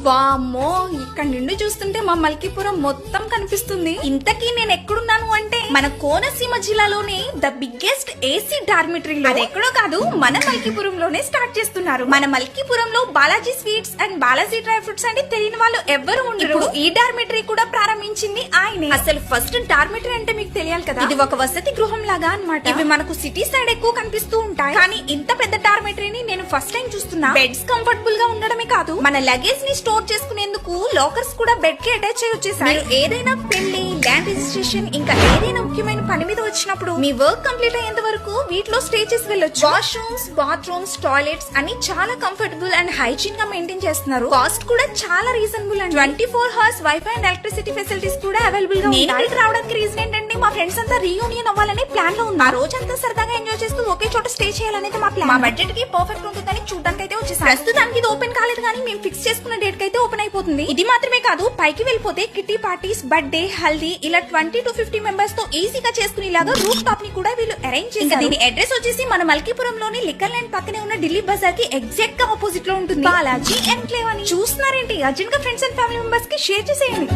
వామ్మో ఇక్కడ నుండి చూస్తుంటే మా మల్కీపురం మొత్తం కనిపిస్తుంది. ఇంతకీ నేను ఎక్కడున్నాను అంటే మన కోనసీమ జిల్లాలోనే ద బిగ్గెస్ట్ ఏసీ డార్మిటరీ అది ఎక్కడో కాదు మన మల్కీపురంలోనే స్టార్ట్ చేస్తున్నారు. మన మల్కీపురంలో Balaji sweets and Balaji dry fruits అంటే తెలియని వాళ్ళు ఎవ్వరు ఉండరు. ఈ డార్మిటరీ కూడా ప్రారంభించింది ఆయనే. అసలు ఫస్ట్ డార్మిటరీ అంటే మీకు తెలియాలి కదా? ఇది ఒక వసతి గృహం లాగా అన్నమాట. ఇవి మనకు సిటీ సైడ్ ఎక్కువ కనిపిస్తూ ఉంటాయి. కానీ ఇంత పెద్ద డార్మిటరీని నేను ఫస్ట్ టైం చూస్తున్నా. బెడ్స్ కంఫర్టబుల్గా ఉండడమే కాదు మన లగేజ్ని స్టోర్ చేసుకునేందుకు లాకర్స్ కూడా బెడ్కి అటాచ్ అయ్యి వచ్చేసాయి. మీరు ఏదైనా పెళ్ళి ల్యాండ్ రిజిస్ట్రేషన్ ఇంకా ఏదైనా ముఖ్యమైన పని మీద వచ్చినప్పుడు మీ వర్క్ కంప్లీట్ అయ్యేంత వరకు వీటిలో స్టే చేసి వెళ్ళొచ్చు. వాష్రూమ్స్ బాత్రూమ్స్ టాయిలెట్స్ అన్ని చాలా కంఫర్టబుల్ అండ్ హైజీన్గా మెయింటైన్ చేస్తున్నారు. కాస్ట్ కూడా చాలా reasonable and. Twenty four hours wifi and electricity facilities కూడా అవైలబుల్గా రావడానికి రీజన్ ఏంటంటే మా ఫ్రెండ్స్ అంతా రీయూనియన్ అవ్వాలనే ప్లాన్లో ఆ రోజంతా సరదాగా ఎంజాయ్ చేస్తూ ఒకే చోట స్టే చేయాలనేది మా ప్లాన్ మా బడ్జెట్కి పర్ఫెక్ట్ ఉంటుందని చూడడానికి అయితే వచ్చేసాం. ప్రస్తుతానికి ఇది ఓపెన్ కాలేదు కానీ మేము ఫిక్స్ చేసుకున్న డేట్కి అయితే ఓపెన్ అయిపోతుంది. ఇది మాత్రమే కాదు పైకి వెళ్ళిపోతే కిట్టి పార్టీస్ బర్త్డే హల్దీ ఇలా ట్వంటీ టు ఫిఫ్టీ మెంబర్స్తో ఈజీగా చేసుకునేలాగా రూఫ్ టాప్ని కూడా వీళ్ళు అరేంజ్ చేశారు. దీని అడ్రస్ వచ్చేసి మన మల్కీపురంలోని లిక్కర్ ల్యాండ్ పక్కనే ఉన్న ఢిల్లీ బజార్కి ఎగ్జాక్ట్గా ఆపోజిట్లో ఉంటుంది. బాలాజీ ఎన్క్లేవ్ అని. చూస్తున్నారేంటి? అర్జెంట్గా ఫ్రెండ్స్ అండ్ ఫ్యామిలీ మెంబర్స్కి షేర్ చేసేయండి.